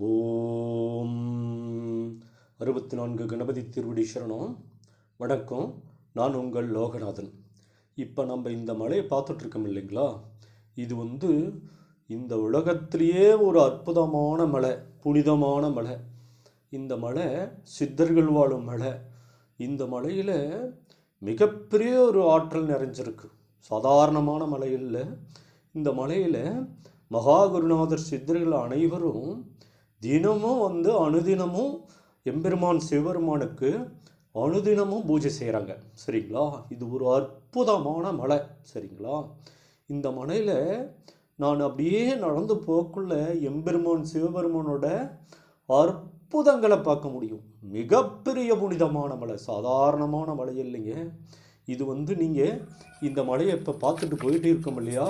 ஓம். அறுபத்தி நான்கு கணபதி திருவடி சரணம். வணக்கம். நான் உங்கள் லோகநாதன். இப்போ நம்ம இந்த மலையை பார்த்துட்ருக்கோம் இல்லைங்களா? இது வந்து இந்த உலகத்திலேயே ஒரு அற்புதமான மலை புனிதமான மலை. இந்த மலை சித்தர்கள் வாழும் மலை. இந்த மலையில் மிகப்பெரிய ஒரு ஆற்றல் நிறைஞ்சிருக்கு. சாதாரணமான மலை இல்லை. இந்த மலையில் மகாகுருநாதர் சித்தர்கள் அனைவரும் தினமும் வந்து அனுதினமும் எம்பெருமான் சிவபெருமானுக்கு அனுதினமும் பூஜை செய்கிறாங்க சரிங்களா? இது ஒரு அற்புதமான மலை. சரிங்களா? இந்த மலையில் நான் அப்படியே நடந்து போக்குள்ள எம்பெருமான் சிவபெருமானோட அற்புதங்களை பார்க்க முடியும். மிகப்பெரிய புனிதமான மலை. சாதாரணமான மலை இல்லைங்க. இது வந்து நீங்கள் இந்த மலையை இப்போ பார்த்துட்டு போயிட்டு இருக்கோம் இல்லையா?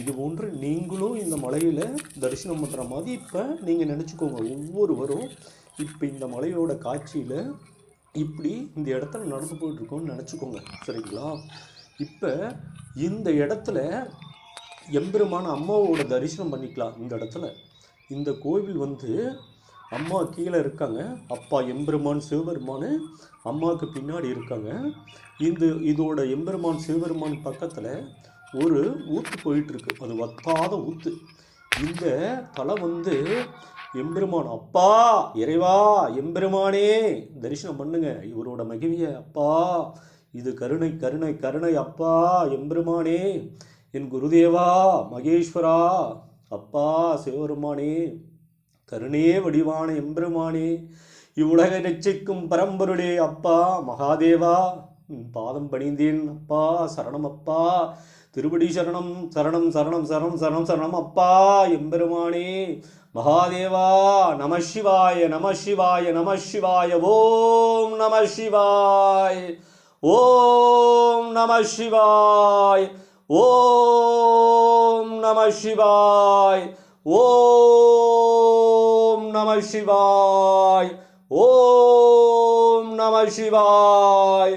இது போன்று நீங்களும் இந்த மலையில் தரிசனம் பண்ணுற மாதிரி இப்போ நீங்கள் நினச்சிக்கோங்க. ஒவ்வொருவரும் இப்போ இந்த மலையோட காட்சியில் இப்படி இந்த இடத்துல நடந்து போயிட்டுருக்கோம்னு நினச்சிக்கோங்க. சரிங்களா? இப்போ இந்த இடத்துல எம்பெருமான அம்மாவோட தரிசனம் பண்ணிக்கலாம் இந்த இடத்துல. இந்த கோவில் வந்து அம்மா கீழே இருக்காங்க. அப்பா எம்பெருமான் சிவபெருமான் அம்மாவுக்கு பின்னாடி இருக்காங்க. இந்த இதோட எம்பெருமான் சிவபெருமான் பக்கத்தில் ஒரு ஊத்து போயிட்டு இருக்கு அது வத்தாத ஊத்து. இந்த தலை வந்து எம்பெருமான் அப்பா இறைவா எம்பெருமானே தரிசனம் பண்ணுங்க. இவரோட மகிழ்விய அப்பா இது கருணை கருணை கருணை அப்பா எம்பெருமானே என் குருதேவா மகேஸ்வரா அப்பா சிவபெருமானே கருணையே வடிவான எம்பெருமானே இவ்வுலகை ரட்சிக்கும் பரம்பொருளே அப்பா மகாதேவா பாதம் பணிந்தேன் அப்பா சரணம் அப்பா திருவடி சரணம் சரணம் சரணம் சரணம் சரணம் சரணம். அப்பா எம்பெருமானே மகாதேவா நம சிவாய நம சிவாய நம சிவாய ஓம் நம சிவாய் ஓம் நம சிவாய் ஓம் நம சிவாய் ஓம் நம சிவாய் ஓம் நம சிவாய்.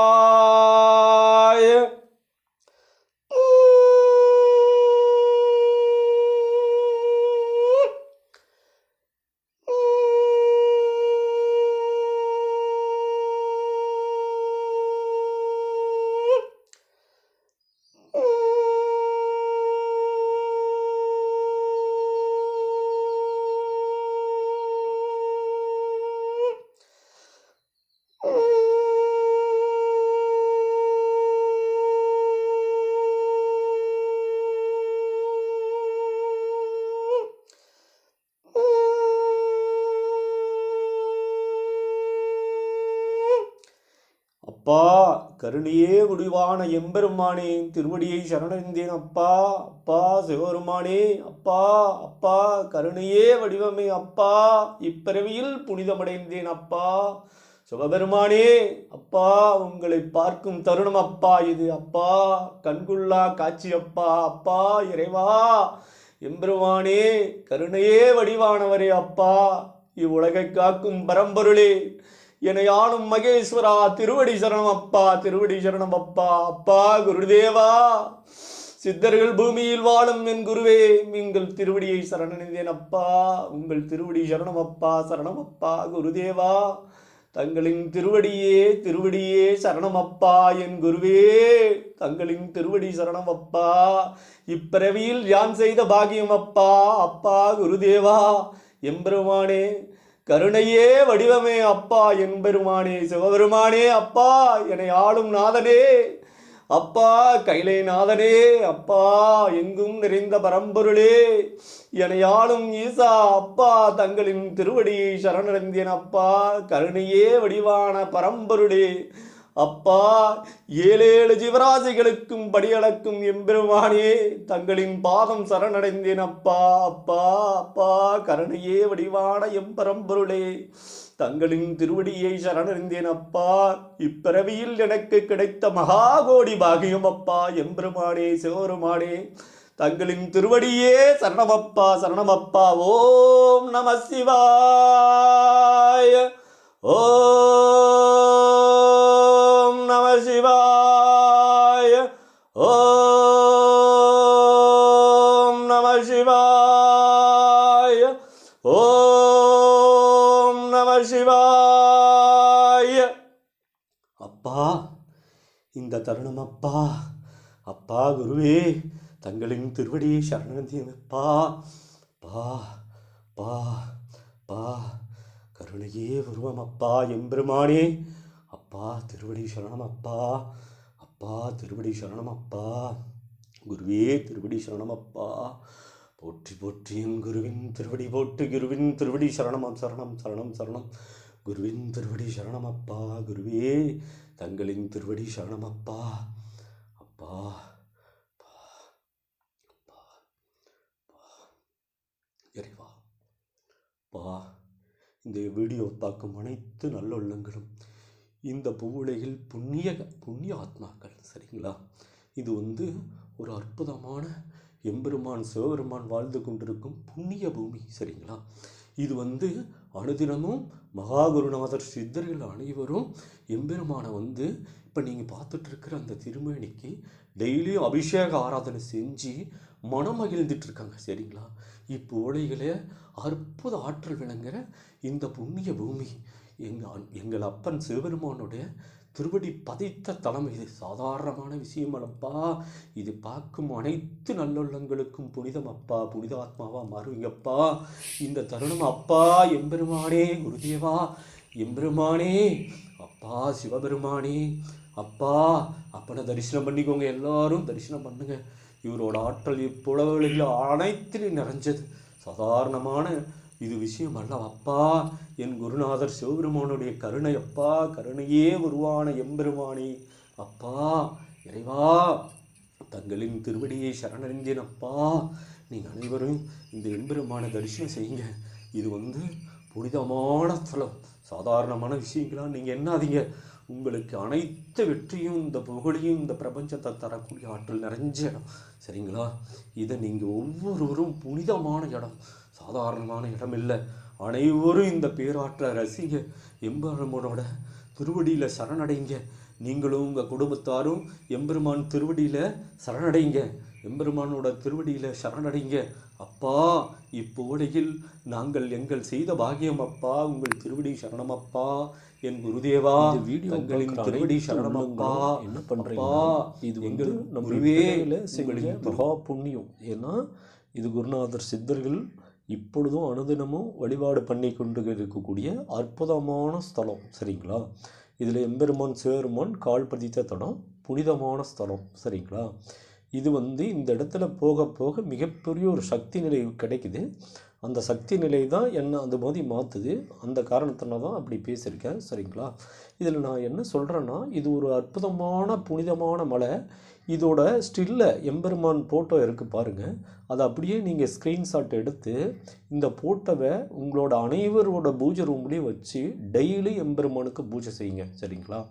கருணையே முடிவான எம்பெருமானே திருவடியை சரணடைந்தேன் அப்பா அப்பா சிவபெருமானே அப்பா அப்பா கருணையே வடிவமே அப்பா இப்பிறவியில் புனிதமடைந்தேன் அப்பா. சிவபெருமானே அப்பா உங்களை பார்க்கும் தருணம் அப்பா இது. அப்பா கண்குள்ளா காட்சி அப்பா. அப்பா இறைவா எம்பெருமானே கருணையே வடிவானவரே அப்பா. இவ்வுலகை காக்கும் பரம்பொருளே என்னை ஆளும் மகேஸ்வரா திருவடி சரணம் அப்பா திருவடி சரணம் அப்பா அப்பா குருதேவா. சித்தர்கள் பூமியில் வாழும் என் குருவே நீங்கள் திருவடியை சரணடைந்தேன் அப்பா. உங்கள் திருவடி சரணம் அப்பா சரணம் அப்பா குருதேவா. தங்களின் திருவடியே திருவடியே சரணம் அப்பா என் குருவே. தங்களின் திருவடி சரணம் அப்பா. இப்பிறவியில் யான் செய்த பாகியம் அப்பா அப்பா குருதேவா. எம்பெருமானே கருணையே வடிவமே அப்பா என்பெருமானே சிவபெருமானே அப்பா என்னை ஆளும் நாதனே. அப்பா கைலை நாதனே அப்பா எங்கும் நிறைந்த பரம்பொருளே. என்னை ஆளும் ஈசா அப்பா தங்களின் திருவடியை சரணடைந்தேன் அப்பா கருணையே வடிவான பரம்பொருளே. அப்பா ஏழேழு ஜீவராசிகளுக்கும் படியளக்கும் எம்பெருமானே தங்களின் பாதம் சரணடைந்தேன் அப்பா அப்பா அப்பா கருணையே வடிவான எம்பரம்பொருளே. தங்களின் திருவடியை சரணடைந்தேன் அப்பா. இப்பிறவியில் எனக்கு கிடைத்த மகாகோடி பாகியம் அப்பா எம்பெருமானே சிவருமானே தங்களின் திருவடியே சரணமப்பா சரணமப்பா. ஓம் நம சிவாய. ஓ சிவாய. ஓம் நம சிவாய. ஓம் நம சிவாய. அப்பா இந்த தருணம் அப்பா. அப்பா குருவே தங்களின் திருவடியை சரணந்தியமப்பா பா பா பா. கருணையே உருவம் அப்பா எம்பெருமானே. அப்பா திருவடி சரணம் அப்பா. அப்பா திருவடி சரணம் அப்பா. குருவே திருவடி சரணம் அப்பா. போற்றி போற்றி என் குருவின் திருவடி போட்டு குருவின் திருவடி. சரணம் சரணம் சரணம் சரணம். குருவின் திருவடி சரணம் அப்பா குருவே. தங்களின் திருவடி சரணம் அப்பா. அப்பா இறைவா பா இந்த வீடியோ பார்க்கும் அனைத்து நல்லுள்ளங்களும் இந்த பூவுலகில் புண்ணிய புண்ணிய ஆத்மாக்கள் சரிங்களா? இது வந்து ஒரு அற்புதமான எம்பெருமான் சிவபெருமான் வாழ்ந்து கொண்டிருக்கும் புண்ணிய பூமி சரிங்களா? இது வந்து அனுதினமும் மகாகுருநாதர் சித்தர்கள் அனைவரும் எம்பெருமானை வந்து இப்போ நீங்கள் பார்த்துட்டு இருக்கிற அந்த திருமேனிக்கு டெய்லியும் அபிஷேக ஆராதனை செஞ்சு மனமகிழ்ந்துட்டு இருக்காங்க சரிங்களா? இப்போ உலகிலே அற்புத ஆற்றல் விளங்குற இந்த புண்ணிய பூமி எங்கள் எங்கள் அப்பன் சிவபெருமானுடைய திருவடி பதித்த தலம் இது. சாதாரணமான விஷயம் அல்லப்பா. இது பார்க்கும் அனைத்து நல்லுள்ளங்களுக்கும் புனிதம் அப்பா. புனித ஆத்மாவா மாறுவீங்கப்பா. இந்த தருணம் அப்பா எம்பெருமானே குருதேவா எம்பெருமானே அப்பா சிவபெருமானே அப்பா அப்பனை தரிசனம் பண்ணிக்கோங்க எல்லாரும். தரிசனம் பண்ணுங்க. இவரோட ஆற்றல் இப்புலவெளியில் அனைத்திலும் நிறைஞ்சது. சாதாரணமான இது விஷயம் அல்ல அப்பா என் குருநாதர் சிவபெருமானுடைய கருணை அப்பா கருணையே உருவான எம்பெருமானே. அப்பா இறைவா தங்களின் திருவடியை சரணடைந்தேன் அப்பா. நீங்கள் அனைவரும் இந்த எம்பெருமான தரிசனம் செய்யுங்க. இது வந்து புனிதமான ஸ்தலம். சாதாரணமான விஷயங்களா? நீங்கள் என்னாதீங்க. உங்களுக்கு அனைத்து வெற்றியும் இந்த புகழையும் இந்த பிரபஞ்சத்தை தரக்கூடிய ஆற்றல் நிறைஞ்ச இடம். சரிங்களா? இதை நீங்கள் ஒவ்வொருவரும் புனிதமான இடம். சாதாரணமான இடம் இல்லை அனைவரும் இந்த பேராற்றை ரசிங்க எம்பெருமானோட திருவடியில் சரணடைங்க. நீங்களும் உங்கள் குடும்பத்தாரும் எம்பெருமான் திருவடியில் சரணடைங்க. எம்பெருமானோட திருவடியில் சரணடைங்க. அப்பா இப்போடையில் நாங்கள் எங்கள் செய்த பாக்கியம் அப்பா உங்கள் திருவடி சரணம் அப்பா என் குருதேவா. இந்த வீடியோ தங்களின் பார்க்குற திருவடி சரணம் அப்பா என்ன பண்றீங்க? அப்பா, இது எங்கள் நம்ம உங்களின் மகா புண்ணியம். ஏன்னா இது குருநாதர் சித்தர்கள் இப்பொழுதும் அனுதினமும் வழிபாடு பண்ணி கொண்டு இருக்கக்கூடிய அற்புதமான ஸ்தலம் சரிங்களா? இதில் எம்பெருமான் சிவபெருமான் கால் பதித்த தடம் புனிதமான ஸ்தலம் சரிங்களா? இது வந்து இந்த இடத்துல போக போக மிகப்பெரிய ஒரு சக்தி நிலை கிடைக்குது. அந்த சக்தி நிலை தான் என்ன அந்த மாதிரி மாற்றுது அந்த காரணத்தினால தான் அப்படி பேசியிருக்கேன். சரிங்களா? இதில் நான் என்ன சொல்கிறேன்னா இது ஒரு அற்புதமான புனிதமான மலை. இதோட ஸ்டில்ல எம்பெருமான் ஃபோட்டோ இருக்குது பாருங்கள் அதை அப்படியே நீங்கள் ஸ்க்ரீன்ஷாட் எடுத்து இந்த ஃபோட்டோவை உங்களோட அனைவரோட பூஜை ரூம்லேயும் வச்சு டெய்லி எம்பெருமானுக்கு பூஜை செய்யுங்க. சரிங்களா?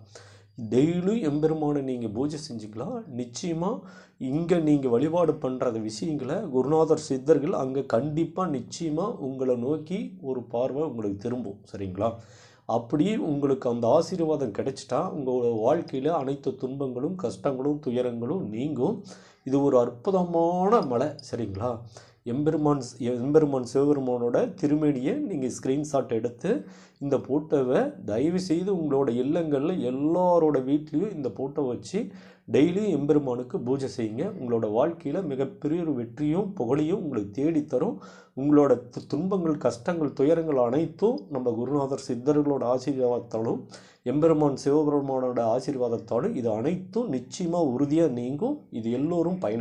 டெய்லி எம்பெருமானை நீங்கள் பூஜை செஞ்சுக்கலாம் நிச்சயமாக இங்கே நீங்கள் வழிபாடு பண்ணுற விஷயங்களை குருநாதர் சித்தர்கள் அங்கே கண்டிப்பாக நிச்சயமாக உங்களை நோக்கி ஒரு பார்வை உங்களுக்கு திரும்பும் சரிங்களா? அப்படியே உங்களுக்கு அந்த ஆசீர்வாதம் கிடைச்சிட்டா உங்களோட வாழ்க்கையில் அனைத்து துன்பங்களும் கஷ்டங்களும் துயரங்களும் நீங்கும். இது ஒரு அற்புதமான மலை சரிங்களா? எம்பெருமான் எம்பெருமான் சிவபெருமானோட திருமேனியை நீங்கள் ஸ்க்ரீன்ஷாட் எடுத்து இந்த ஃபோட்டோவை தயவு செய்து உங்களோட இல்லங்களில் எல்லாரோட வீட்லேயும் இந்த போட்டோ வச்சு டெய்லியும் எம்பெருமானுக்கு பூஜை செய்யுங்க. உங்களோட வாழ்க்கையில் மிகப்பெரிய ஒரு வெற்றியும் புகழையும் உங்களுக்கு தேடித்தரும். உங்களோட து- துன்பங்கள் கஷ்டங்கள் துயரங்கள் அனைத்தும் நம்ம குருநாதர் சித்தர்களோட ஆசீர்வாதத்தாலும் எம்பெருமான் சிவபெருமானோட ஆசீர்வாதத்தாலும் இது அனைத்தும் நிச்சயமாக உறுதியாக நீங்கும். இது எல்லோரும் பயன